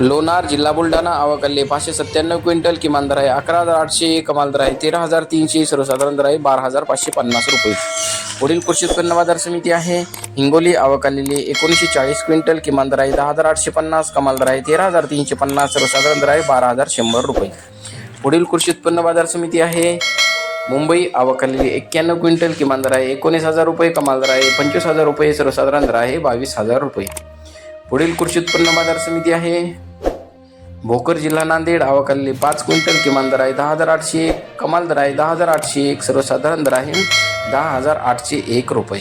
लोणार जिल्हा बुलढाणा आवकल्ले पाचशे सत्त्याण्णव क्विंटल किमान दर आहे अकरा हजार आठशे कमाल दर आहे तेरा हजार तीनशे सर्वसाधारण दर आहे बारा हजार पाचशे पन्नास रुपये. पुढील कृषी उत्पन्न बाजार समिती आहे. हिंगोली आवक एकोणीसशे चाळीस क्विंटल किमान दर आहे दहा हजार आठशे पन्नास कमाल दर आहे तेरा हजार तीनशे पन्नास सर्वसाधारण दर आहे बारा हजार शंभर रुपये. पुढील कृषी उत्पन्न बाजार समिती आहे. मुंबई आवक एक्क्याण्णव क्विंटल किमान दर आहे एकोणीस हजार रुपये कमाल दर आहे पंचवीस हजार रुपये सर्वसाधारण दर आहे बावीस हजार रुपये. पुढील कृषी उत्पन्न बाजार समिती आहे. भोकर जिल्हा नांदेड आवकाली पाच क्विंटल किमान दर आहे दहा हजार आठशे एक कमाल दर आहे दहा हजार आठशे एक सर्वसाधारण दर आहे दहा हजार आठशे एक रुपये.